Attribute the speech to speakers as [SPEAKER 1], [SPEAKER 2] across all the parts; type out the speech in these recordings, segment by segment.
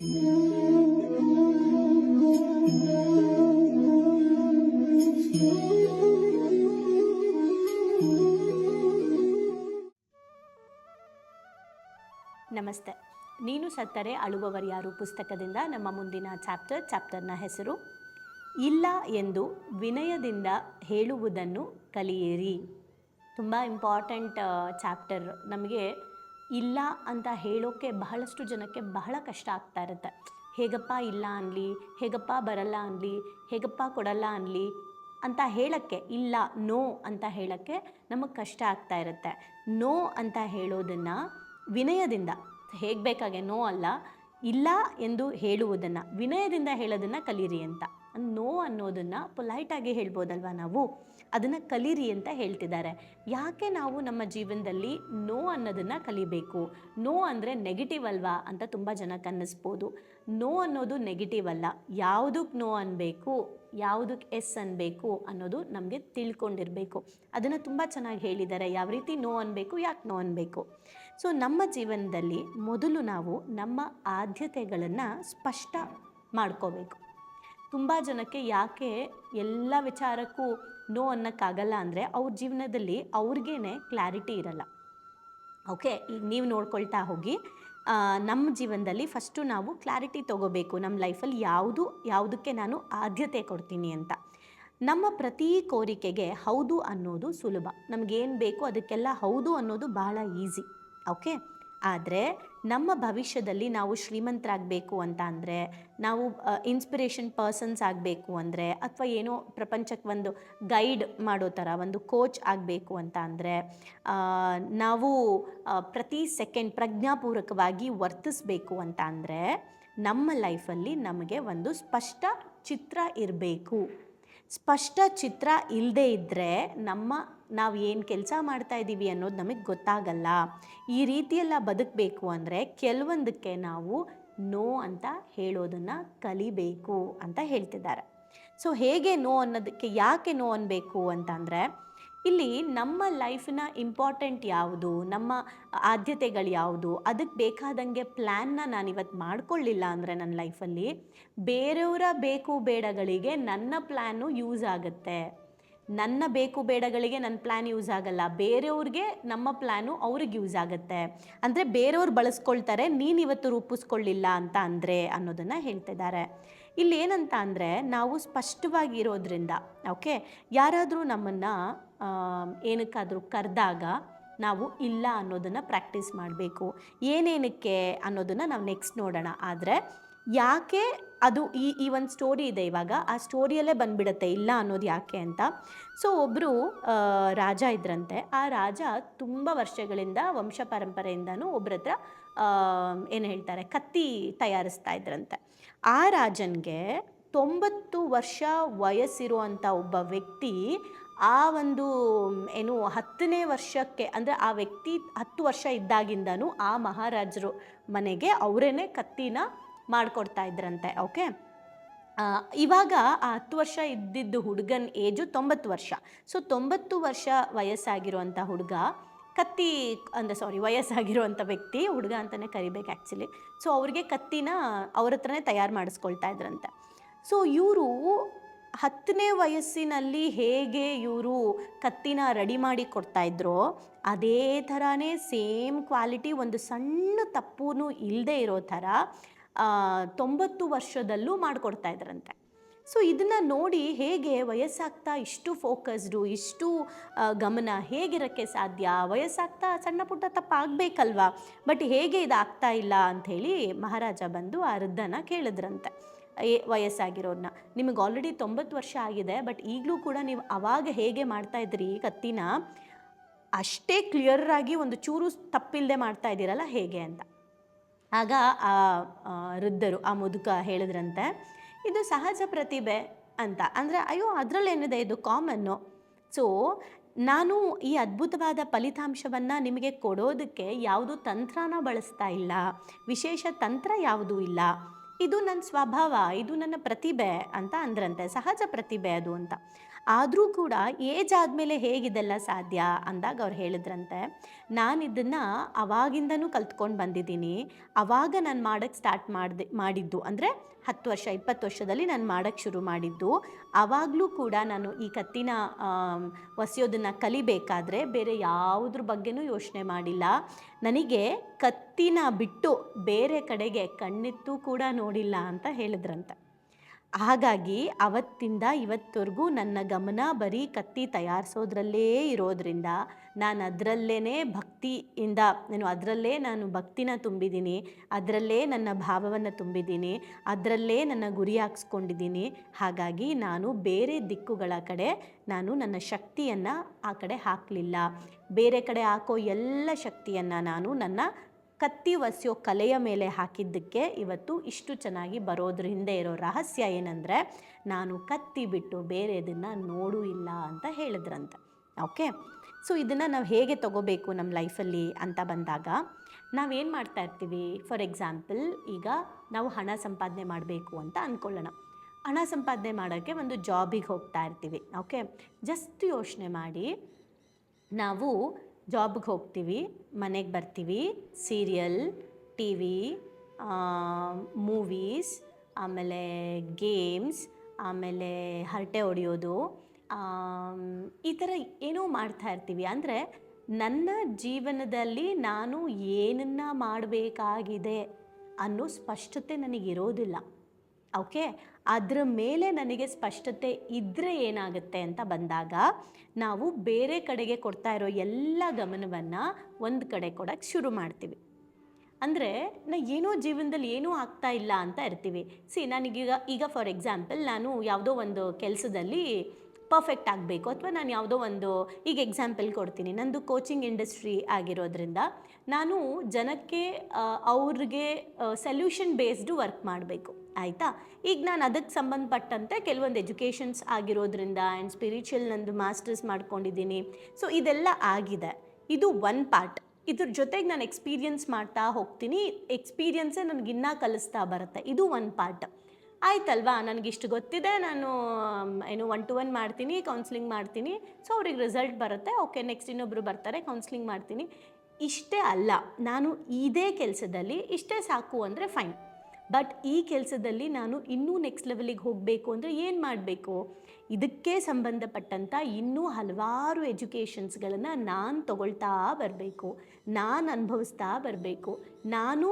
[SPEAKER 1] ನಮಸ್ತೆ. ನೀನು ಸತ್ತರೆ ಅಳುವವರ್ಯಾರು ಪುಸ್ತಕದಿಂದ ನಮ್ಮ ಮುಂದಿನ ಚಾಪ್ಟರ್, ಚಾಪ್ಟರ್ನ ಹೆಸರು, ಇಲ್ಲ ಎಂದು ವಿನಯದಿಂದ ಹೇಳುವುದನ್ನು ಕಲಿಯಿರಿ. ತುಂಬ ಇಂಪಾರ್ಟೆಂಟ್ ಚಾಪ್ಟರ್ ನಮಗೆ ಇಲ್ಲ ಅಂತ ಹೇಳೋಕ್ಕೆ ಬಹಳಷ್ಟು ಜನಕ್ಕೆ ಬಹಳ ಕಷ್ಟ ಆಗ್ತಾ ಇರುತ್ತೆ. ಹೇಗಪ್ಪ ಇಲ್ಲ ಅನ್ನಲಿ ಹೇಗಪ್ಪ ಬರಲ್ಲ ಅನ್ನಲಿ ಹೇಗಪ್ಪ ಕೊಡಲ್ಲ ಅನ್ನಲಿ ಅಂತ ಹೇಳೋಕ್ಕೆ ಇಲ್ಲ, ನೋ ಅಂತ ಹೇಳೋಕ್ಕೆ ನಮಗೆ ಕಷ್ಟ ಆಗ್ತಾ ಇರುತ್ತೆ. ನೋ ಅಂತ ಹೇಳೋದನ್ನು ವಿನಯದಿಂದ, ಹೇಗೆ ಬೇಕಾಗೆ ನೋ ಅಲ್ಲ, ಇಲ್ಲ ಎಂದು ಹೇಳುವುದನ್ನು, ವಿನಯದಿಂದ ಹೇಳೋದನ್ನು ಕಲೀರಿ ಅಂತ. ನೋ ಅನ್ನೋದನ್ನು ಪೊಲೈಟಾಗಿ ಹೇಳ್ಬೋದಲ್ವ ನಾವು? ಅದನ್ನು ಕಲೀರಿ ಅಂತ ಹೇಳ್ತಿದ್ದಾರೆ. ಯಾಕೆ ನಾವು ನಮ್ಮ ಜೀವನದಲ್ಲಿ ನೋ ಅನ್ನೋದನ್ನು ಕಲಿಬೇಕು? ನೋ ಅಂದರೆ ನೆಗೆಟಿವ್ ಅಲ್ವಾ ಅಂತ ತುಂಬ ಜನಕ್ಕೆ ಅನ್ನಿಸ್ಬೋದು ನೋ ಅನ್ನೋದು ನೆಗೆಟಿವ್ ಅಲ್ಲ. ಯಾವುದಕ್ಕೆ ನೋ ಅನ್ನಬೇಕು ಯಾವುದಕ್ಕೆ ಎಸ್ ಅನ್ನಬೇಕು ಅನ್ನೋದು ನಮಗೆ ತಿಳ್ಕೊಂಡಿರಬೇಕು. ಅದನ್ನು ತುಂಬ ಚೆನ್ನಾಗಿ ಹೇಳಿದ್ದಾರೆ. ಯಾವ ರೀತಿ ನೋ ಅನ್ನಬೇಕು ಯಾಕೆ ನೋ ಅನ್ನಬೇಕು ಸೊ ನಮ್ಮ ಜೀವನದಲ್ಲಿ ಮೊದಲು ನಾವು ನಮ್ಮ ಆದ್ಯತೆಗಳನ್ನು ಸ್ಪಷ್ಟ ಮಾಡ್ಕೋಬೇಕು. ತುಂಬ ಜನಕ್ಕೆ ಯಾಕೆ ಎಲ್ಲ ವಿಚಾರಕ್ಕೂ ನೋ ಅನ್ನೋಕ್ಕಾಗಲ್ಲ ಅಂದರೆ ಅವ್ರ ಜೀವನದಲ್ಲಿ ಅವ್ರಿಗೇ ಕ್ಲಾರಿಟಿ ಇರಲ್ಲ. ಓಕೆ ಈಗ ನೀವು ನೋಡ್ಕೊಳ್ತಾ ಹೋಗಿ ನಮ್ಮ ಜೀವನದಲ್ಲಿ ಫಸ್ಟು ನಾವು ಕ್ಲಾರಿಟಿ ತೊಗೋಬೇಕು. ನಮ್ಮ ಲೈಫಲ್ಲಿ ಯಾವುದು, ಯಾವುದಕ್ಕೆ ನಾನು ಆದ್ಯತೆ ಕೊಡ್ತೀನಿ ಅಂತ. ನಮ್ಮ ಪ್ರತಿ ಕೋರಿಕೆಗೆ ಹೌದು ಅನ್ನೋದು ಸುಲಭ. ನಮಗೇನು ಬೇಕು ಅದಕ್ಕೆಲ್ಲ ಹೌದು ಅನ್ನೋದು ಬಹಳ ಈಸಿ ಓಕೆ ಆದರೆ ನಮ್ಮ ಭವಿಷ್ಯದಲ್ಲಿ ನಾವು ಶ್ರೀಮಂತರಾಗಬೇಕು ಅಂತ ಅಂದರೆ ನಾವು ಇನ್ಸ್ಪಿರೇಷನ್ ಪರ್ಸನ್ಸ್ ಆಗಬೇಕು ಅಂದರೆ ಅಥವಾ ಏನೋ ಪ್ರಪಂಚಕ್ಕೆ ಒಂದು ಗೈಡ್ ಮಾಡೋ ಥರ, ಒಂದು ಕೋಚ್ ಆಗಬೇಕು ಅಂತ ಅಂದರೆ ನಾವು ಪ್ರತಿ ಸೆಕೆಂಡ್ ಪ್ರಜ್ಞಾಪೂರ್ವಕವಾಗಿ ವರ್ತಿಸಬೇಕು ಅಂತ ಅಂದರೆ ನಮ್ಮ ಲೈಫಲ್ಲಿ ನಮಗೆ ಒಂದು ಸ್ಪಷ್ಟ ಚಿತ್ರ ಇರಬೇಕು. ಸ್ಪಷ್ಟ ಚಿತ್ರ ಇಲ್ಲದೆ ಇದ್ದರೆ ನಮ್ಮ ನಾವು ಏನು ಕೆಲಸ ಮಾಡ್ತಾ ಇದ್ದೀವಿ ಅನ್ನೋದು ನಮಗೆ ಗೊತ್ತಾಗಲ್ಲ. ಈ ರೀತಿಯೆಲ್ಲ ಬದುಕಬೇಕು ಅಂದರೆ ಕೆಲವೊಂದಕ್ಕೆ ನಾವು ನೋ ಅಂತ ಹೇಳೋದನ್ನು ಕಲಿಬೇಕು ಅಂತ ಹೇಳ್ತಿದ್ದಾರೆ. ಸೊ ಹೇಗೆ ನೋ ಅನ್ನೋದಕ್ಕೆ ಯಾಕೆ ನೋ ಅನ್ನಬೇಕು ಅಂತಂದರೆ ಇಲ್ಲಿ ನಮ್ಮ ಲೈಫಿನ ಇಂಪಾರ್ಟೆಂಟ್ ಯಾವುದು? ನಮ್ಮ ಆದ್ಯತೆಗಳು ಯಾವುದು? ಅದಕ್ಕೆ ಬೇಕಾದಂಗೆ ಪ್ಲ್ಯಾನ್ನ ನಾನು ಇವತ್ತು ಮಾಡ್ಕೊಳ್ಳಿಲ್ಲ ಅಂದರೆ ನನ್ನ ಲೈಫಲ್ಲಿ ಬೇರೆಯವರ ಬೇಕು ಬೇಡಗಳಿಗೆ ನನ್ನ ಪ್ಲ್ಯಾನು ಯೂಸ್ ಆಗುತ್ತೆ. ನನ್ನ ಬೇಕು ಬೇಡಗಳಿಗೆ ನನ್ನ ಪ್ಲ್ಯಾನ್ ಯೂಸ್ ಆಗಲ್ಲ. ಬೇರೆಯವ್ರಿಗೆ ನಮ್ಮ ಪ್ಲ್ಯಾನು ಅವ್ರಿಗೆ ಯೂಸ್ ಆಗುತ್ತೆ. ಅಂದರೆ ಬೇರೆಯವ್ರು ಬಳಸ್ಕೊಳ್ತಾರೆ ನೀನು ಇವತ್ತು ರೂಪಿಸ್ಕೊಳ್ಳಿಲ್ಲ ಅಂತ ಅಂದರೆ ಅನ್ನೋದನ್ನು ಹೇಳ್ತಿದ್ದಾರೆ ಇಲ್ಲಿ ಏನಂತ ಅಂದರೆ ನಾವು ಸ್ಪಷ್ಟವಾಗಿ ಇರೋದ್ರಿಂದ ಓಕೆ ಯಾರಾದರೂ ನಮ್ಮನ್ನು ಏನಕ್ಕಾದರೂ ಕರೆದಾಗ ನಾವು ಇಲ್ಲ ಅನ್ನೋದನ್ನು ಪ್ರಾಕ್ಟೀಸ್ ಮಾಡಬೇಕು. ಏನೇನಕ್ಕೆ ಅನ್ನೋದನ್ನು ನಾವು ನೆಕ್ಸ್ಟ್ ನೋಡೋಣ. ಆದರೆ ಯಾಕೆ ಅದು ಈ ಈ ಒಂದು ಸ್ಟೋರಿ ಇದೆ ಇವಾಗ, ಆ ಸ್ಟೋರಿಯಲ್ಲೇ ಬಂದ್ಬಿಡುತ್ತೆ ಇಲ್ಲ ಅನ್ನೋದು ಯಾಕೆ ಅಂತ? ಸೊ ಒಬ್ಬರು ರಾಜ ಇದ್ರಂತೆ. ಆ ರಾಜ ತುಂಬ ವರ್ಷಗಳಿಂದ ವಂಶ ಪರಂಪರೆಯಿಂದನೂ ಒಬ್ಬರ ಹತ್ರ ಏನು ಹೇಳ್ತಾರೆ, ಕತ್ತಿ ತಯಾರಿಸ್ತಾ ಇದ್ರಂತೆ. ಆ ರಾಜನಿಗೆ ತೊಂಬತ್ತು ವರ್ಷ ವಯಸ್ಸಿರುವಂಥ ಒಬ್ಬ ವ್ಯಕ್ತಿ ಆ ಒಂದು, ಏನು, ಹತ್ತನೇ ವರ್ಷಕ್ಕೆ, ಅಂದರೆ ಆ ವ್ಯಕ್ತಿ ಹತ್ತು ವರ್ಷ ಇದ್ದಾಗಿಂದನು ಆ ಮಹಾರಾಜರು ಮನೆಗೆ ಅವರೇನೆ ಕತ್ತಿನ ಮಾಡಿಕೊಡ್ತಾ ಇದ್ರಂತೆ, ಓಕೆ? ಇವಾಗ ಆ ಹತ್ತು ವರ್ಷ ಇದ್ದಿದ್ದು ಹುಡುಗನ ಏಜು ತೊಂಬತ್ತು ವರ್ಷ. ಸೊ ತೊಂಬತ್ತು ವರ್ಷ ವಯಸ್ಸಾಗಿರುವಂಥ ಹುಡುಗ ಕತ್ತಿ ಅಂದರೆ ಸಾರಿ ವಯಸ್ಸಾಗಿರುವಂಥ ವ್ಯಕ್ತಿ, ಹುಡುಗ ಅಂತಲೇ ಕರಿಬೇಕು ಆ್ಯಕ್ಚುಲಿ ಸೊ ಅವ್ರಿಗೆ ಕತ್ತಿನ ಅವ್ರ ಹತ್ರನೇ ತಯಾರು ಮಾಡಿಸ್ಕೊಳ್ತಾ ಇದ್ರಂತೆ. ಸೊ ಇವರು ಹತ್ತನೇ ವಯಸ್ಸಿನಲ್ಲಿ ಹೇಗೆ ಇವರು ಕತ್ತಿನ ರೆಡಿ ಮಾಡಿ ಕೊಡ್ತಾ ಇದ್ರೋ, ಅದೇ ಥರನೇ ಸೇಮ್ ಕ್ವಾಲಿಟಿ ಒಂದು ಸಣ್ಣ ತಪ್ಪೂ ಇಲ್ಲದೆ ಇರೋ ಥರ ತೊಂಬತ್ತು ವರ್ಷದಲ್ಲೂ ಮಾಡಿಕೊಡ್ತಾ ಇದ್ರಂತೆ. ಸೊ ಇದನ್ನು ನೋಡಿ ಹೇಗೆ ವಯಸ್ಸಾಗ್ತಾ ಇಷ್ಟು ಫೋಕಸ್ಡು ಇಷ್ಟು ಗಮನ ಹೇಗಿರೋಕ್ಕೆ ಸಾಧ್ಯ? ವಯಸ್ಸಾಗ್ತಾ ಸಣ್ಣ ಪುಟ್ಟ ತಪ್ಪಾಗಬೇಕಲ್ವಾ? ಬಟ್ ಹೇಗೆ ಇದಾಗ್ತಾ ಇಲ್ಲ ಅಂಥೇಳಿ ಮಹಾರಾಜ ಬಂದು ಆ ವೃದ್ಧನ ಕೇಳಿದ್ರಂತೆ. ಏ ವಯಸ್ಸಾಗಿರೋರನ್ನ ನಿಮಗೆ ಆಲ್ರೆಡಿ ತೊಂಬತ್ತು ವರ್ಷ ಆಗಿದೆ ಬಟ್ ಈಗಲೂ ಕೂಡ ನೀವು ಅವಾಗ ಹೇಗೆ ಮಾಡ್ತಾ ಇದ್ರಿ ಕತ್ತಿನ? ಅಷ್ಟೇ ಕ್ಲಿಯರಾಗಿ ಒಂದು ಚೂರು ತಪ್ಪಿಲ್ಲದೆ ಮಾಡ್ತಾ ಇದ್ದೀರಲ್ಲ ಹೇಗೆ ಅಂತ. ಆಗ ಆ, ವೃದ್ಧರು ಆ ಮುದುಕ ಹೇಳಿದ್ರಂತೆ ಇದು ಸಹಜ ಪ್ರತಿಭೆ ಅಂತ. ಅಂದರೆ ಅಯ್ಯೋ ಅದರಲ್ಲೇನಿದೆ ಇದು ಕಾಮನ್ನು ಸೊ ನಾನು ಈ ಅದ್ಭುತವಾದ ಫಲಿತಾಂಶವನ್ನು ನಿಮಗೆ ಕೊಡೋದಕ್ಕೆ ಯಾವುದು ತಂತ್ರನ ಬಳಸ್ತಾ ಇಲ್ಲ. ವಿಶೇಷ ತಂತ್ರ ಯಾವುದೂ ಇಲ್ಲ? ಇದು ನನ್ನ ಸ್ವಭಾವ, ಇದು ನನ್ನ ಪ್ರತಿಭೆ ಅಂತ ಅಂದ್ರಂತೆ. ಸಹಜ ಪ್ರತಿಭೆ ಅದು ಅಂತ. ಆದರೂ ಕೂಡ ಏಜ್ ಆದಮೇಲೆ ಹೇಗಿದೆಲ್ಲ ಸಾಧ್ಯ ಅಂದಾಗ ಅವ್ರು ಹೇಳಿದ್ರಂತೆ. ನಾನು ಇದನ್ನು ಅವಾಗಿಂದನೂ ಕಲ್ತ್ಕೊಂಡು ಬಂದಿದ್ದೀನಿ. ಅವಾಗ ನಾನು ಮಾಡೋಕ್ಕೆ ಸ್ಟಾರ್ಟ್ ಮಾಡಿದೆ, ಮಾಡಿದ್ದು ಅಂದರೆ ಹತ್ತು ವರ್ಷ, ಇಪ್ಪತ್ತು ವರ್ಷದಲ್ಲಿ ನಾನು ಮಾಡೋಕ್ಕೆ ಶುರು ಮಾಡಿದ್ದು. ಆವಾಗಲೂ ಕೂಡ ನಾನು ಈ ಕತ್ತಿನ ಒಸೆಯೋದನ್ನು ಕಲಿಬೇಕಾದ್ರೆ ಬೇರೆ ಯಾವುದ್ರ ಬಗ್ಗೆನೂ ಯೋಚನೆ ಮಾಡಿಲ್ಲ. ನನಗೆ ಕತ್ತಿನ ಬಿಟ್ಟು ಬೇರೆ ಕಡೆಗೆ ಕಣ್ಣಿತ್ತು ಕೂಡ ನೋಡಿಲ್ಲ ಅಂತ ಹೇಳಿದ್ರಂತೆ. ಹಾಗಾಗಿ ಅವತ್ತಿಂದ ಇವತ್ತವರೆಗೂ ನನ್ನ ಗಮನ ಬರೀ ಕತ್ತಿ ತಯಾರಿಸೋದ್ರಲ್ಲೇ ಇರೋದ್ರಿಂದ ನಾನು ಅದರಲ್ಲೇ ಭಕ್ತಿಯಿಂದ ನಾನು ಅದರಲ್ಲೇ ನಾನು ಭಕ್ತಿನ ತುಂಬಿದ್ದೀನಿ, ಅದರಲ್ಲೇ ನನ್ನ ಭಾವವನ್ನು ತುಂಬಿದ್ದೀನಿ, ಅದರಲ್ಲೇ ನನ್ನ ಗುರಿ ಹಾಕ್ಸ್ಕೊಂಡಿದ್ದೀನಿ. ಹಾಗಾಗಿ ನಾನು ಬೇರೆ ದಿಕ್ಕುಗಳ ಕಡೆ ನಾನು ನನ್ನ ಶಕ್ತಿಯನ್ನು ಆ ಕಡೆ ಹಾಕಲಿಲ್ಲ. ಬೇರೆ ಕಡೆ ಹಾಕೋ ಎಲ್ಲ ಶಕ್ತಿಯನ್ನು ನಾನು ನನ್ನ ಕತ್ತಿ ಒಸೆಯೋ ಕಲೆಯ ಮೇಲೆ ಹಾಕಿದ್ದಕ್ಕೆ ಇವತ್ತು ಇಷ್ಟು ಚೆನ್ನಾಗಿ ಬರೋದ್ರ ಹಿಂದೆ ಇರೋ ರಹಸ್ಯ ಏನಂದರೆ, ನಾನು ಕತ್ತಿ ಬಿಟ್ಟು ಬೇರೆದನ್ನು ನೋಡೂ ಇಲ್ಲ ಅಂತ ಹೇಳಿದ್ರಂತೆ. ಓಕೆ? ಸೊ ಇದನ್ನು ನಾವು ಹೇಗೆ ತಗೋಬೇಕು ನಮ್ಮ ಲೈಫಲ್ಲಿ ಅಂತ ಬಂದಾಗ, ನಾವೇನು ಮಾಡ್ತಾ ಇರ್ತೀವಿ? ಫಾರ್ ಎಕ್ಸಾಂಪಲ್, ಈಗ ನಾವು ಹಣ ಸಂಪಾದನೆ ಮಾಡಬೇಕು ಅಂತ ಅಂದ್ಕೊಳ್ಳೋಣ ಹಣ ಸಂಪಾದನೆ ಮಾಡೋಕ್ಕೆ ಒಂದು ಜಾಬಿಗೆ ಹೋಗ್ತಾ ಇರ್ತೀವಿ. ಓಕೆ? ಜಸ್ಟ್ ಯೋಚನೆ ಮಾಡಿ, ನಾವು ಜಾಬ್ಗೆ ಹೋಗ್ತೀವಿ, ಮನೆಗೆ ಬರ್ತೀವಿ, ಸೀರಿಯಲ್ ಟಿ ವಿ ಮೂವೀಸ್, ಆಮೇಲೆ ಗೇಮ್ಸ್, ಆಮೇಲೆ ಹರಟೆ ಹೊಡೆಯೋದು ಈ ಥರ ಏನೋ ಮಾಡ್ತಾ ಇರ್ತೀವಿ. ಅಂದರೆ ನನ್ನ ಜೀವನದಲ್ಲಿ ನಾನು ಏನನ್ನ ಮಾಡಬೇಕಾಗಿದೆ ಅನ್ನೋ ಸ್ಪಷ್ಟತೆ ನನಗಿರೋದಿಲ್ಲ. ಓಕೆ? ಅದರ ಮೇಲೆ ನನಗೆ ಸ್ಪಷ್ಟತೆ ಇದ್ದರೆ ಏನಾಗುತ್ತೆ ಅಂತ ಬಂದಾಗ ನಾವು ಬೇರೆ ಕಡೆಗೆ ಕೊಡ್ತಾ ಇರೋ ಎಲ್ಲ ಗಮನವನ್ನು ಒಂದು ಕಡೆ ಕೊಡೋಕ್ಕೆ ಶುರು ಮಾಡ್ತೀವಿ. ಅಂದರೆ ನಾ ಏನೋ ಜೀವನದಲ್ಲಿ ಏನೂ ಆಗ್ತಾ ಇಲ್ಲ ಅಂತ ಇರ್ತೀವಿ. ಸಿ, ನನಗೀಗ, ಈಗ ಫಾರ್ ಎಕ್ಸಾಂಪಲ್ ನಾನು ಯಾವುದೋ ಒಂದು ಕೆಲಸದಲ್ಲಿ ಪರ್ಫೆಕ್ಟ್ ಆಗಬೇಕು ಅಥವಾ ನಾನು ಯಾವುದೋ ಒಂದು, ಈಗ ಎಕ್ಸಾಂಪಲ್ ಕೊಡ್ತೀನಿ. ನಂದು ಕೋಚಿಂಗ್ ಇಂಡಸ್ಟ್ರಿ ಆಗಿರೋದ್ರಿಂದ ನಾನು ಜನಕ್ಕೆ ಅವ್ರಿಗೆ ಸೊಲ್ಯೂಷನ್ ಬೇಸ್ಡು ವರ್ಕ್ ಮಾಡಬೇಕು. ಆಯಿತಾ? ಈಗ ನಾನು ಅದಕ್ಕೆ ಸಂಬಂಧಪಟ್ಟಂತೆ ಕೆಲವೊಂದು ಎಜುಕೇಷನ್ಸ್ ಆಗಿರೋದ್ರಿಂದ ಆ್ಯಂಡ್ ಸ್ಪಿರಿಚುವಲ್ ನಂದು ಮಾಸ್ಟರ್ಸ್ ಮಾಡ್ಕೊಂಡಿದ್ದೀನಿ. ಸೊ ಇದೆಲ್ಲ ಆಗಿದೆ. ಇದು ಒನ್ ಪಾರ್ಟ್ ಇದ್ರ ಜೊತೆಗೆ ನಾನು ಎಕ್ಸ್ಪೀರಿಯನ್ಸ್ ಮಾಡ್ತಾ ಹೋಗ್ತೀನಿ. ಎಕ್ಸ್ಪೀರಿಯನ್ಸೇ ನನಗೆ ಇನ್ನೂ ಕಲಿಸ್ತಾ ಬರುತ್ತೆ. ಇದು ಒಂದು ಪಾರ್ಟ್ ಆಯ್ತಲ್ವಾ? ನನಗಿಷ್ಟು ಗೊತ್ತಿದೆ. ನಾನು ಏನು ಒನ್ ಟು ಒನ್ ಮಾಡ್ತೀನಿ ಕೌನ್ಸಿಲಿಂಗ್ ಮಾಡ್ತೀನಿ. ಸೊ ಅವ್ರಿಗೆ ರಿಸಲ್ಟ್ ಬರುತ್ತೆ. ಓಕೆ ನೆಕ್ಸ್ಟ್ ಇನ್ನೊಬ್ಬರು ಬರ್ತಾರೆ ಕೌನ್ಸಿಲಿಂಗ್ ಮಾಡ್ತೀನಿ. ಇಷ್ಟೇ ಅಲ್ಲ. ನಾನು ಇದೇ ಕೆಲಸದಲ್ಲಿ ಇಷ್ಟೇ ಸಾಕು ಅಂದರೆ ಫೈನ್ ಬಟ್ ಈ ಕೆಲಸದಲ್ಲಿ ನಾನು ಇನ್ನೂ ನೆಕ್ಸ್ಟ್ ಲೆವೆಲಿಗೆ ಹೋಗಬೇಕು ಅಂದರೆ ಏನು ಮಾಡಬೇಕು? ಇದಕ್ಕೆ ಸಂಬಂಧಪಟ್ಟಂಥ ಇನ್ನೂ ಹಲವಾರು ಎಜುಕೇಷನ್ಸ್ಗಳನ್ನು ನಾನು ತಗೊಳ್ತಾ ಬರಬೇಕು, ನಾನು ಅನುಭವಿಸ್ತಾ ಬರಬೇಕು, ನಾನು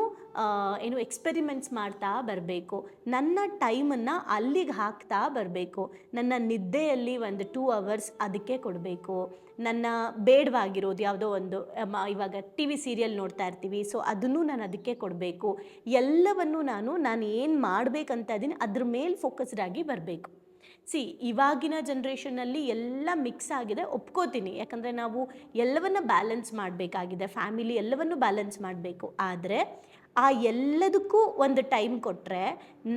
[SPEAKER 1] ಏನು ಎಕ್ಸ್ಪೆರಿಮೆಂಟ್ಸ್ ಮಾಡ್ತಾ ಬರಬೇಕು, ನನ್ನ ಟೈಮನ್ನು ಅಲ್ಲಿಗೆ ಹಾಕ್ತಾ ಬರಬೇಕು, ನನ್ನ ನಿದ್ದೆಯಲ್ಲಿ ಒಂದು ಟೂ ಅವರ್ಸ್ ಅದಕ್ಕೆ ಕೊಡಬೇಕು, ನನ್ನ ಬೇಡವಾಗಿರೋದು ಯಾವುದೋ ಒಂದು ಇವಾಗ ಟಿ ವಿ ಸೀರಿಯಲ್ ನೋಡ್ತಾ ಇರ್ತೀವಿ, ಸೊ ಅದನ್ನು ನಾನು ಅದಕ್ಕೆ ಕೊಡಬೇಕು, ಎಲ್ಲವನ್ನು ನಾನು ನಾನು ಏನು ಮಾಡಬೇಕಂತ ಇದ್ದೀನಿ ಅದ್ರ ಮೇಲೆ ಫೋಕಸ್ಡ್ ಆಗಿ ಬರಬೇಕು. ಸಿ, ಇವಾಗಿನ ಜನ್ರೇಷನಲ್ಲಿ ಎಲ್ಲ ಮಿಕ್ಸ್ ಆಗಿದೆ. ಒಪ್ಕೋತೀನಿ. ಯಾಕಂದರೆ ನಾವು ಎಲ್ಲವನ್ನು ಬ್ಯಾಲೆನ್ಸ್ ಮಾಡಬೇಕಾಗಿದೆ. ಫ್ಯಾಮಿಲಿ ಎಲ್ಲವನ್ನು ಬ್ಯಾಲೆನ್ಸ್ ಮಾಡಬೇಕು. ಆದರೆ ಆ ಎಲ್ಲದಕ್ಕೂ ಒಂದು ಟೈಮ್ ಕೊಟ್ಟರೆ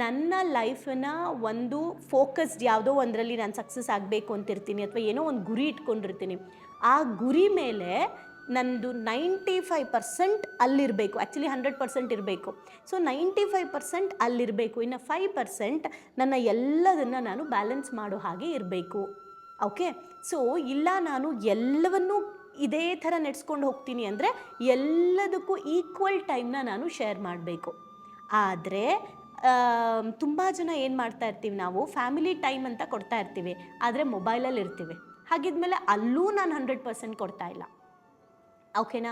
[SPEAKER 1] ನನ್ನ ಲೈಫನ್ನ ಒಂದು ಫೋಕಸ್ಡ್ ಯಾವುದೋ ಒಂದರಲ್ಲಿ ನಾನು ಸಕ್ಸಸ್ ಆಗಬೇಕು ಅಂತಿರ್ತೀನಿ ಅಥವಾ ಏನೋ ಒಂದು ಗುರಿ ಇಟ್ಕೊಂಡಿರ್ತೀನಿ. ಆ ಗುರಿ ಮೇಲೆ ನಂದು ನೈಂಟಿ ಫೈವ್ ಪರ್ಸೆಂಟ್ ಅಲ್ಲಿರಬೇಕು. ಆ್ಯಕ್ಚುಲಿ ಹಂಡ್ರೆಡ್ ಪರ್ಸೆಂಟ್ ಇರಬೇಕು. ಸೊ ನೈಂಟಿ ಫೈವ್ ಪರ್ಸೆಂಟ್ ಅಲ್ಲಿರಬೇಕು. ಇನ್ನು ಫೈವ್ ಪರ್ಸೆಂಟ್ ನನ್ನ ಎಲ್ಲದನ್ನು ನಾನು ಬ್ಯಾಲೆನ್ಸ್ ಮಾಡೋ ಹಾಗೆ ಇರಬೇಕು. ಓಕೆ ಸೊ ಇಲ್ಲ ನಾನು ಎಲ್ಲವನ್ನೂ ಇದೇ ಥರ ನಡೆಸ್ಕೊಂಡು ಹೋಗ್ತೀನಿ ಅಂದರೆ ಎಲ್ಲದಕ್ಕೂ ಈಕ್ವಲ್ ಟೈಮ್ನ ನಾನು ಶೇರ್ ಮಾಡಬೇಕು. ಆದರೆ ತುಂಬ ಜನ ಏನು ಮಾಡ್ತಾ ಇರ್ತೀವಿ ನಾವು? ಫ್ಯಾಮಿಲಿ ಟೈಮ್ ಅಂತ ಕೊಡ್ತಾ ಇರ್ತೀವಿ. ಆದರೆ ಮೊಬೈಲಲ್ಲಿ ಇರ್ತೀವಿ ಹಾಗಿದ್ಮೇಲೆ ಅಲ್ಲೂ ನಾನು ಹಂಡ್ರೆಡ್ ಪರ್ಸೆಂಟ್ ಕೊಡ್ತಾ ಇಲ್ಲ. ಓಕೆನಾ?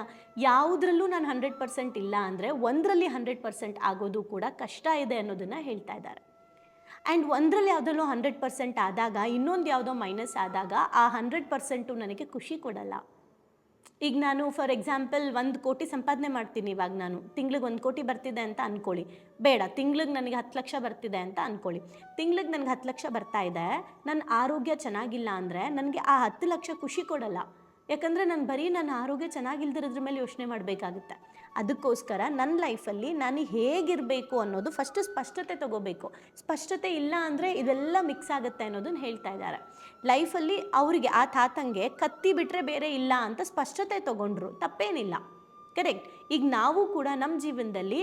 [SPEAKER 1] ಯಾವುದರಲ್ಲೂ ನಾನು ಹಂಡ್ರೆಡ್ ಪರ್ಸೆಂಟ್ ಇಲ್ಲ ಅಂದರೆ ಒಂದರಲ್ಲಿ ಹಂಡ್ರೆಡ್ ಪರ್ಸೆಂಟ್ ಆಗೋದು ಕೂಡ ಕಷ್ಟ ಇದೆ ಅನ್ನೋದನ್ನು ಹೇಳ್ತಾ ಇದ್ದಾರೆ. ಆ್ಯಂಡ್ ಒಂದರಲ್ಲಿ ಯಾವುದರಲ್ಲೂ ಹಂಡ್ರೆಡ್ ಪರ್ಸೆಂಟ್ ಆದಾಗ, ಇನ್ನೊಂದು ಯಾವುದೋ ಮೈನಸ್ ಆದಾಗ ಆ ಹಂಡ್ರೆಡ್ ಪರ್ಸೆಂಟು ನನಗೆ ಖುಷಿ ಕೊಡಲ್ಲ. ಈಗ ನಾನು ಫಾರ್ ಎಕ್ಸಾಂಪಲ್ ಒಂದು ಕೋಟಿ ಸಂಪಾದನೆ ಮಾಡ್ತೀನಿ ಇವಾಗ ನಾನು. ತಿಂಗ್ಳಿಗೆ ಒಂದು ಕೋಟಿ ಬರ್ತಿದೆ ಅಂತ ಅಂದ್ಕೊಳ್ಳಿ ಬೇಡ, ತಿಂಗ್ಳಿಗೆ ನನಗೆ ಹತ್ತು ಲಕ್ಷ ಬರ್ತಿದೆ ಅಂತ ಅಂದ್ಕೊಳ್ಳಿ ತಿಂಗ್ಳಿಗೆ ನನಗೆ ಹತ್ತು ಲಕ್ಷ ಬರ್ತಾ ಇದೆ ನನ್ನ ಆರೋಗ್ಯ ಚೆನ್ನಾಗಿಲ್ಲ ಅಂದರೆ ನನಗೆ ಆ ಹತ್ತು ಲಕ್ಷ ಖುಷಿ ಕೊಡಲ್ಲ. ಯಾಕಂದರೆ ನಾನು ಬರೀ ನನ್ನ ಆರೋಗ್ಯ ಚೆನ್ನಾಗಿಲ್ದಿರೋದ್ರ ಮೇಲೆ ಯೋಚನೆ ಮಾಡಬೇಕಾಗುತ್ತೆ. ಅದಕ್ಕೋಸ್ಕರ ನನ್ನ ಲೈಫಲ್ಲಿ ನಾನು ಹೇಗಿರಬೇಕು ಅನ್ನೋದು ಫಸ್ಟು ಸ್ಪಷ್ಟತೆ ತಗೋಬೇಕು. ಸ್ಪಷ್ಟತೆ ಇಲ್ಲ ಅಂದರೆ ಇದೆಲ್ಲ ಮಿಕ್ಸ್ ಆಗುತ್ತೆ ಅನ್ನೋದನ್ನ ಹೇಳ್ತಾ ಇದ್ದಾರೆ. ಲೈಫಲ್ಲಿ ಅವರಿಗೆ ಆ ತಾತಂಗೆ ಕತ್ತಿ ಬಿಟ್ಟರೆ ಬೇರೆ ಇಲ್ಲ ಅಂತ ಸ್ಪಷ್ಟತೆ ತಗೊಂಡ್ರು, ತಪ್ಪೇನಿಲ್ಲ. ಕರೆಕ್ಟ್ ಈಗ ನಾವು ಕೂಡ ನಮ್ಮ ಜೀವನದಲ್ಲಿ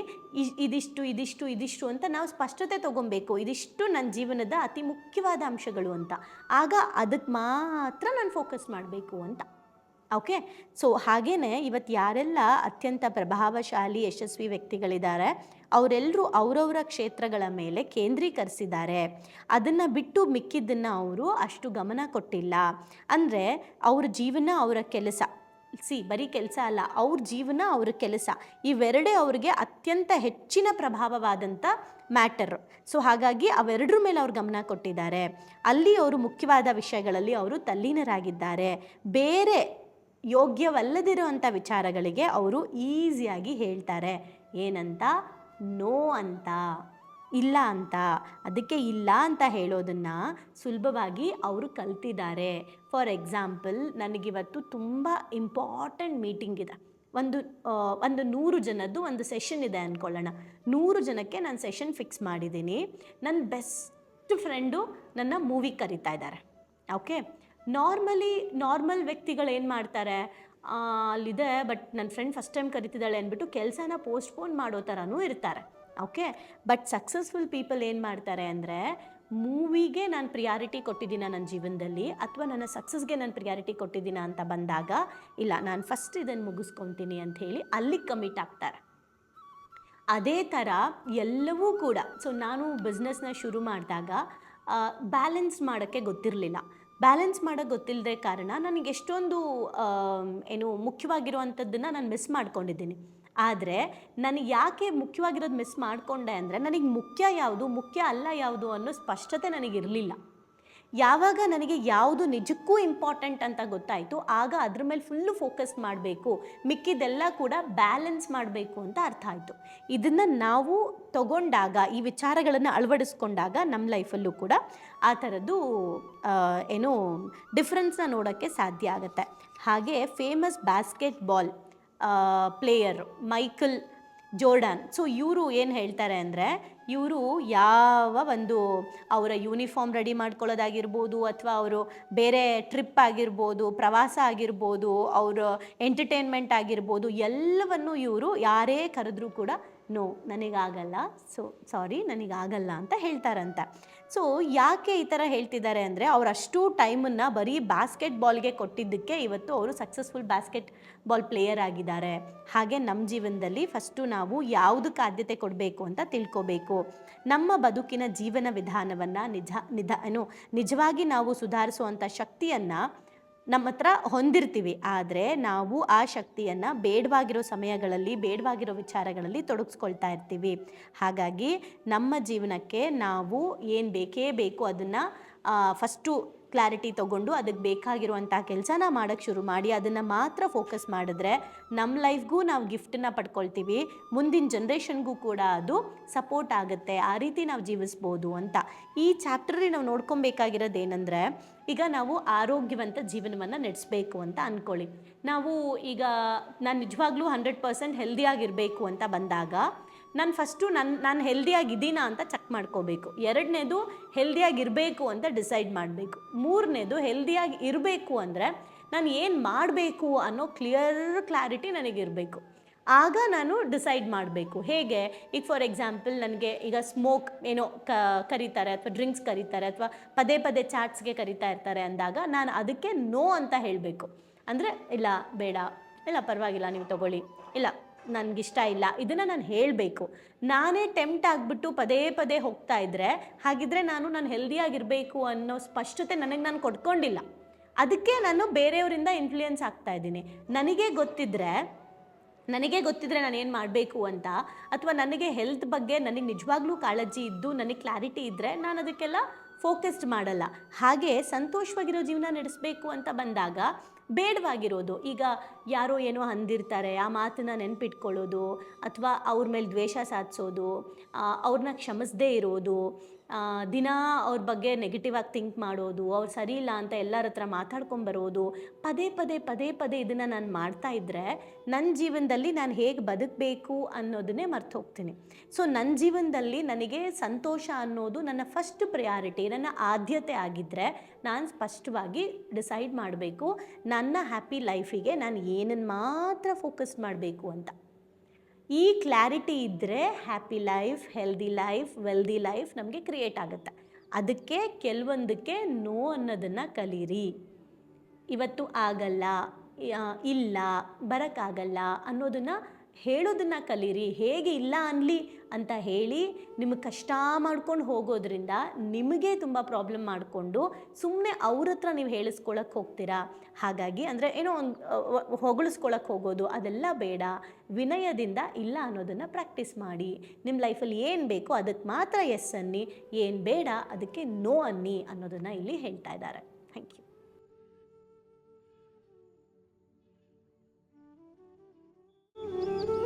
[SPEAKER 1] ಇದಿಷ್ಟು ಇದಿಷ್ಟು ಇದಿಷ್ಟು ಅಂತ ನಾವು ಸ್ಪಷ್ಟತೆ ತೊಗೊಬೇಕು. ಇದಿಷ್ಟು ನನ್ನ ಜೀವನದ ಅತಿ ಮುಖ್ಯವಾದ ಅಂಶಗಳು ಅಂತ. ಆಗ ಅದಕ್ಕೆ ಮಾತ್ರ ನಾನು ಫೋಕಸ್ ಮಾಡಬೇಕು ಅಂತ. ಓಕೆ ಸೊ ಹಾಗೇ ಇವತ್ತು ಯಾರೆಲ್ಲ ಅತ್ಯಂತ ಪ್ರಭಾವಶಾಲಿ, ಯಶಸ್ವಿ ವ್ಯಕ್ತಿಗಳಿದ್ದಾರೆ ಅವರೆಲ್ಲರೂ ಅವರವರ ಕ್ಷೇತ್ರಗಳ ಮೇಲೆ ಕೇಂದ್ರೀಕರಿಸಿದ್ದಾರೆ. ಅದನ್ನು ಬಿಟ್ಟು ಮಿಕ್ಕಿದ್ದನ್ನು ಅವರು ಅಷ್ಟು ಗಮನ ಕೊಟ್ಟಿಲ್ಲ. ಅಂದರೆ ಅವ್ರ ಜೀವನ ಅವರ ಕೆಲಸ. ಸಿ ಬರೀ ಕೆಲಸ ಅಲ್ಲ, ಅವ್ರ ಜೀವನ ಅವ್ರ ಕೆಲಸ. ಇವೆರಡೇ ಅವ್ರಿಗೆ ಅತ್ಯಂತ ಹೆಚ್ಚಿನ ಪ್ರಭಾವವಾದಂಥ ಮ್ಯಾಟರ್. ಸೊ ಹಾಗಾಗಿ ಅವೆರಡರ ಮೇಲೆ ಅವ್ರು ಗಮನ ಕೊಟ್ಟಿದ್ದಾರೆ. ಅಲ್ಲಿ ಅವರು ಮುಖ್ಯವಾದ ವಿಷಯಗಳಲ್ಲಿ ಅವರು ತಲ್ಲೀನರಾಗಿದ್ದಾರೆ. ಬೇರೆ ಯೋಗ್ಯವಲ್ಲದಿರುವಂಥ ವಿಚಾರಗಳಿಗೆ ಅವರು ಈಸಿಯಾಗಿ ಹೇಳ್ತಾರೆ. ಏನಂತ? ನೋ ಅಂತ. ಇಲ್ಲ ಅಂತ. ಅದಕ್ಕೆ ಇಲ್ಲ ಅಂತ ಹೇಳೋದನ್ನು ಸುಲಭವಾಗಿ ಅವರು ಕಲ್ತಿದ್ದಾರೆ. ಫಾರ್ ಎಕ್ಸಾಂಪಲ್, ನನಗಿವತ್ತು ತುಂಬ ಇಂಪಾರ್ಟೆಂಟ್ ಮೀಟಿಂಗ್ ಇದೆ. ಒಂದು ಒಂದು ನೂರು ಜನದ್ದು ಒಂದು ಸೆಷನ್ ಇದೆ ಅಂದ್ಕೊಳ್ಳೋಣ ನೂರು ಜನಕ್ಕೆ ನಾನು ಸೆಷನ್ ಫಿಕ್ಸ್ ಮಾಡಿದ್ದೀನಿ. ನನ್ನ ಬೆಸ್ಟ್ ಫ್ರೆಂಡು ನನ್ನ ಮೂವಿ ಕರಿತಾ ಇದ್ದಾರೆ. ಓಕೆ? ನಾರ್ಮಲಿ ನಾರ್ಮಲ್ ವ್ಯಕ್ತಿಗಳು ಏನು ಮಾಡ್ತಾರೆ? ಅಲ್ಲಿದೆ ಬಟ್ ನನ್ನ ಫ್ರೆಂಡ್ ಫಸ್ಟ್ ಟೈಮ್ ಕರಿತಿದ್ದಾಳೆ ಅಂದ್ಬಿಟ್ಟು ಕೆಲಸನ ಪೋಸ್ಟ್ಪೋನ್ ಮಾಡೋ ಥರನೂ ಇರ್ತಾರೆ. ಓಕೆ ಬಟ್ ಸಕ್ಸಸ್ಫುಲ್ ಪೀಪಲ್ ಏನು ಮಾಡ್ತಾರೆ ಅಂದರೆ ಮೂವಿಗೆ ನಾನು ಪ್ರಿಯಾರಿಟಿ ಕೊಟ್ಟಿದ್ದೀನ ನನ್ನ ಜೀವನದಲ್ಲಿ, ಅಥವಾ ನನ್ನ ಸಕ್ಸಸ್ಗೆ ನಾನು ಪ್ರಿಯಾರಿಟಿ ಕೊಟ್ಟಿದ್ದೀನ ಅಂತ ಬಂದಾಗ, ಇಲ್ಲ, ನಾನು ಫಸ್ಟ್ ಇದನ್ನು ಮುಗಿಸ್ಕೊತೀನಿ ಅಂತ ಹೇಳಿ ಅಲ್ಲಿಗೆ ಕಮಿಟ್ ಆಗ್ತಾರೆ. ಅದೇ ಥರ ಎಲ್ಲವೂ ಕೂಡ ಸೊ ನಾನು ಬಿಸ್ನೆಸ್ನ ಶುರು ಮಾಡಿದಾಗ ಬ್ಯಾಲೆನ್ಸ್ ಮಾಡೋಕ್ಕೆ ಗೊತ್ತಿರಲಿಲ್ಲ. ಬ್ಯಾಲೆನ್ಸ್ ಮಾಡೋ ಗೊತ್ತಿಲ್ಲದೆ ಕಾರಣ ನನಗೆ ಎಷ್ಟೊಂದು ಏನು ಮುಖ್ಯವಾಗಿರುವಂಥದ್ದನ್ನು ನಾನು ಮಿಸ್ ಮಾಡ್ಕೊಂಡಿದ್ದೀನಿ. ಆದರೆ ನನಗೆ ಯಾಕೆ ಮುಖ್ಯವಾಗಿರೋದು ಮಿಸ್ ಮಾಡಿಕೊಂಡೆ ಅಂದರೆ ನನಗೆ ಮುಖ್ಯ ಯಾವುದು, ಮುಖ್ಯ ಅಲ್ಲ ಯಾವುದು ಅನ್ನೋ ಸ್ಪಷ್ಟತೆ ನನಗಿರಲಿಲ್ಲ ಯಾವಾಗ ನನಗೆ ಯಾವುದು ನಿಜಕ್ಕೂ ಇಂಪಾರ್ಟೆಂಟ್ ಅಂತ ಗೊತ್ತಾಯಿತು ಆಗ ಅದ್ರ ಮೇಲೆ ಫುಲ್ಲು ಫೋಕಸ್ ಮಾಡಬೇಕು. ಮಿಕ್ಕಿದೆಲ್ಲ ಕೂಡ ಬ್ಯಾಲೆನ್ಸ್ ಮಾಡಬೇಕು ಅಂತ ಅರ್ಥ ಆಯಿತು. ಇದನ್ನು ನಾವು ತಗೊಂಡಾಗ, ಈ ವಿಚಾರಗಳನ್ನು ಅಳವಡಿಸ್ಕೊಂಡಾಗ ನಮ್ಮ ಲೈಫಲ್ಲೂ ಕೂಡ ಆ ಥರದ್ದು ಏನು ಡಿಫ್ರೆನ್ಸ್ನ ನೋಡೋಕ್ಕೆ ಸಾಧ್ಯ ಆಗುತ್ತೆ. ಹಾಗೆ famous basketball player Michael Jordan so ಇವರು ಏನು ಹೇಳ್ತಾರೆ ಅಂದರೆ ಇವರು ಯಾವ ಒಂದು ಅವರ ಯೂನಿಫಾರ್ಮ್ ರೆಡಿ ಮಾಡ್ಕೊಳ್ಳೋದಾಗಿರ್ಬೋದು ಅಥವಾ ಅವರು ಬೇರೆ ಟ್ರಿಪ್ ಆಗಿರ್ಬೋದು, ಪ್ರವಾಸ ಆಗಿರ್ಬೋದು, ಅವರ ಎಂಟರ್ಟೈನ್ಮೆಂಟ್ ಆಗಿರ್ಬೋದು, ಎಲ್ಲವನ್ನು ಇವರು ಯಾರೇ ಕರೆದ್ರೂ ಕೂಡ ನೋ ನನಗಾಗಲ್ಲ. ಸೊ ಸಾರಿ ನನಗಾಗಲ್ಲ ಅಂತ ಹೇಳ್ತಾರಂತ. ಸೊ ಯಾಕೆ ಈ ಥರ ಹೇಳ್ತಿದ್ದಾರೆ ಅಂದರೆ ಅವ್ರು ಅಷ್ಟು ಟೈಮನ್ನು ಬರೀ ಬ್ಯಾಸ್ಕೆಟ್ ಬಾಲ್ಗೆ ಕೊಟ್ಟಿದ್ದಕ್ಕೆ ಇವತ್ತು ಅವರು ಸಕ್ಸಸ್ಫುಲ್ ಬ್ಯಾಸ್ಕೆಟ್ ಬಾಲ್ ಪ್ಲೇಯರ್ ಆಗಿದ್ದಾರೆ. ಹಾಗೆ ನಮ್ಮ ಜೀವನದಲ್ಲಿ ಫಸ್ಟು ನಾವು ಯಾವುದಕ್ಕೆ ಆದ್ಯತೆ ಕೊಡಬೇಕು ಅಂತ ತಿಳ್ಕೋಬೇಕು. ನಮ್ಮ ಬದುಕಿನ ಜೀವನ ವಿಧಾನವನ್ನು ನಿಜ, ನಿಧ, ಏನು, ನಿಜವಾಗಿ ನಾವು ಸುಧಾರಿಸುವಂಥ ಶಕ್ತಿಯನ್ನು ನಮ್ಮ ಹತ್ರ ಹೊಂದಿರ್ತೀವಿ. ಆದರೆ ನಾವು ಆ ಶಕ್ತಿಯನ್ನು ಬೇಡವಾಗಿರೋ ಸಮಯಗಳಲ್ಲಿ, ಬೇಡವಾಗಿರೋ ವಿಚಾರಗಳಲ್ಲಿ ತೊಡಗಿಸ್ಕೊಳ್ತಾ ಇರ್ತೀವಿ. ಹಾಗಾಗಿ ನಮ್ಮ ಜೀವನಕ್ಕೆ ನಾವು ಏನು ಬೇಕೇ ಬೇಕು ಅದನ್ನು ಫಸ್ಟು ಕ್ಲಾರಿಟಿ ತೊಗೊಂಡು ಅದಕ್ಕೆ ಬೇಕಾಗಿರುವಂಥ ಕೆಲಸನ ಮಾಡೋಕ್ಕೆ ಶುರು ಮಾಡಿ, ಅದನ್ನು ಮಾತ್ರ ಫೋಕಸ್ ಮಾಡಿದ್ರೆ ನಮ್ಮ ಲೈಫ್ಗೂ ನಾವು ಗಿಫ್ಟನ್ನು ಪಡ್ಕೊಳ್ತೀವಿ. ಮುಂದಿನ ಜನ್ರೇಷನ್ಗೂ ಕೂಡ ಅದು ಸಪೋರ್ಟ್ ಆಗುತ್ತೆ, ಆ ರೀತಿ ನಾವು ಜೀವಿಸ್ಬೋದು ಅಂತ. ಈ ಚಾಪ್ಟರಲ್ಲಿ ನಾವು ನೋಡ್ಕೊಬೇಕಾಗಿರೋದು ಏನಂದರೆ, ಈಗ ನಾವು ಆರೋಗ್ಯವಂತ ಜೀವನವನ್ನು ನಡೆಸಬೇಕು ಅಂತ ಅಂದ್ಕೊಳ್ಳಿ ನಾವು ಈಗ ನಾನು ನಿಜವಾಗ್ಲೂ ಹಂಡ್ರೆಡ್ ಪರ್ಸೆಂಟ್ ಹೆಲ್ದಿಯಾಗಿರಬೇಕು ಅಂತ ಬಂದಾಗ ನಾನು ಫಸ್ಟು ನನ್ನ ನಾನು ಹೆಲ್ದಿಯಾಗಿದ್ದೀನಾ ಅಂತ ಚೆಕ್ ಮಾಡ್ಕೋಬೇಕು. ಎರಡನೇದು ಹೆಲ್ದಿಯಾಗಿರಬೇಕು ಅಂತ ಡಿಸೈಡ್ ಮಾಡಬೇಕು. ಮೂರನೇದು ಹೆಲ್ದಿಯಾಗಿ ಇರಬೇಕು ಅಂದರೆ ನಾನು ಏನು ಮಾಡಬೇಕು ಅನ್ನೋ ಕ್ಲಿಯರ್ ಕ್ಲಾರಿಟಿ ನನಗಿರಬೇಕು. ಆಗ ನಾನು ಡಿಸೈಡ್ ಮಾಡಬೇಕು. ಹೇಗೆ? ಈಗ ಫಾರ್ ಎಕ್ಸಾಂಪಲ್ ನನಗೆ ಈಗ ಸ್ಮೋಕ್ ಏನೋ ಕ, ಕರೀತಾರೆ ಅಥವಾ ಡ್ರಿಂಕ್ಸ್ ಕರೀತಾರೆ ಅಥವಾ ಪದೇ ಪದೇ ಚಾಟ್ಸ್ಗೆ ಕರಿತಾ ಇರ್ತಾರೆ ಅಂದಾಗ ನಾನು ಅದಕ್ಕೆ ನೋ ಅಂತ ಹೇಳಬೇಕು. ಅಂದರೆ, ಇಲ್ಲ, ಬೇಡ. ಇಲ್ಲ, ಪರವಾಗಿಲ್ಲ, ನೀವು ತಗೊಳ್ಳಿ. ಇಲ್ಲ ನನಗಿಷ್ಟ ಇಲ್ಲ. ಇದನ್ನು ನಾನು ಹೇಳಬೇಕು. ನಾನೇ ಟೆಂಪ್ಟ್ ಆಗಿಬಿಟ್ಟು ಪದೇ ಪದೇ ಹೋಗ್ತಾ ಇದ್ದರೆ ಹಾಗಿದ್ರೆ ನಾನು ನಾನು ಹೆಲ್ದಿಯಾಗಿರಬೇಕು ಅನ್ನೋ ಸ್ಪಷ್ಟತೆ ನನಗೆ ನಾನು ಕೊಡ್ಕೊಂಡಿಲ್ಲ. ಅದಕ್ಕೆ ನಾನು ಬೇರೆಯವರಿಂದ ಇನ್ಫ್ಲೂಯೆನ್ಸ್ ಆಗ್ತಾ ಇದ್ದೀನಿ. ನನಗೆ ಗೊತ್ತಿದ್ದರೆ ನನಗೆ ಗೊತ್ತಿದ್ರೆ ನಾನು ಏನು ಮಾಡಬೇಕು ಅಂತ ಅಥವಾ ನನಗೆ ಹೆಲ್ತ್ ಬಗ್ಗೆ ನನಗೆ ನಿಜವಾಗ್ಲೂ ಕಾಳಜಿ ಇದ್ದು, ನನಗೆ ಕ್ಲಾರಿಟಿ ಇದ್ದರೆ ನಾನು ಅದಕ್ಕೆಲ್ಲ ಫೋಕಸ್ಡ್ ಮಾಡಲ್ಲ. ಹಾಗೆ ಸಂತೋಷವಾಗಿರೋ ಜೀವನ ನಡೆಸಬೇಕು ಅಂತ ಬಂದಾಗ ಬೇಡವಾಗಿರೋದು. ಈಗ ಯಾರೋ ಏನೋ ಅಂದಿರ್ತಾರೆ, ಆ ಮಾತನ್ನ ನೆನಪಿಟ್ಕೊಳ್ಳೋದು, ಅಥವಾ ಅವ್ರ ಮೇಲೆ ದ್ವೇಷ ಸಾಧಿಸೋದು ಅವ್ರನ್ನ ಕ್ಷಮಿಸದೇ ಇರೋದು ದಿನ ಅವ್ರ ಬಗ್ಗೆ ನೆಗೆಟಿವ್ ಆಗಿ ಥಿಂಕ್ ಮಾಡೋದು, ಅವ್ರು ಸರಿ ಇಲ್ಲ ಅಂತ ಎಲ್ಲರ ಹತ್ರ ಮಾತಾಡ್ಕೊಂಬರೋದು ಪದೇ ಪದೇ ಪದೇ ಪದೇ ಇದನ್ನು ನಾನು ಮಾಡ್ತಾ ಇದ್ದರೆ ನನ್ನ ಜೀವನದಲ್ಲಿ ನಾನು ಹೇಗೆ ಬದುಕಬೇಕು ಅನ್ನೋದನ್ನೇ ಮರ್ತು ಹೋಗ್ತೀನಿ. ಸೊ ನನ್ನ ಜೀವನದಲ್ಲಿ ನನಗೆ ಸಂತೋಷ ಅನ್ನೋದು ನನ್ನ ಫಸ್ಟ್ ಪ್ರಿಯಾರಿಟಿ ನನ್ನ ಆದ್ಯತೆ ಆಗಿದ್ದರೆ ನಾನು ಸ್ಪಷ್ಟವಾಗಿ ಡಿಸೈಡ್ ಮಾಡಬೇಕು ನನ್ನ ಹ್ಯಾಪಿ ಲೈಫಿಗೆ ನಾನು ಏನನ್ನು ಮಾತ್ರ ಫೋಕಸ್ ಮಾಡಬೇಕು ಅಂತ. ಈ ಕ್ಲಾರಿಟಿ ಇದ್ದರೆ happy life healthy life wealthy life ನಮಗೆ ಕ್ರಿಯೇಟ್ ಆಗುತ್ತೆ. ಅದಕ್ಕೆ ಕೆಲವೊಂದಕ್ಕೆ ನೋ ಅನ್ನೋದನ್ನು ಕಲೀರಿ. ಇವತ್ತು ಆಗಲ್ಲ ಇಲ್ಲ, ಬರೋಕ್ಕಾಗಲ್ಲ ಅನ್ನೋದನ್ನು ಹೇಳೋದನ್ನು ಕಲೀರಿ, ಹೇಗೆ ಇಲ್ಲ ಅನ್ನಲಿ ಅಂತ ಹೇಳಿ ನಿಮಗೆ ಕಷ್ಟ ಮಾಡ್ಕೊಂಡು ಹೋಗೋದ್ರಿಂದ ನಿಮಗೆ ತುಂಬ ಪ್ರಾಬ್ಲಮ್ ಮಾಡಿಕೊಂಡು ಸುಮ್ಮನೆ ಅವ್ರ ಹತ್ರ ನೀವು ಹೇಳಿಸ್ಕೊಳಕ್ಕೆ ಹೋಗ್ತೀರಾ? ಹಾಗಾಗಿ ಅಂದರೆ ಏನೋ ಒಂದು ಹೊಗಳಿಸ್ಕೊಳಕ್ಕೆ ಹೋಗೋದು ಅದೆಲ್ಲ ಬೇಡ. ವಿನಯದಿಂದ ಇಲ್ಲ ಅನ್ನೋದನ್ನು ಪ್ರಾಕ್ಟೀಸ್ ಮಾಡಿ. ನಿಮ್ಮ ಲೈಫಲ್ಲಿ ಏನು ಬೇಕೋ ಅದಕ್ಕೆ ಮಾತ್ರ ಎಸ್ ಅನ್ನಿ, ಏನು ಬೇಡ ಅದಕ್ಕೆ ನೋ ಅನ್ನಿ ಅನ್ನೋದನ್ನು ಇಲ್ಲಿ ಹೇಳ್ತಾ ಇದ್ದಾರೆ. Thank you Música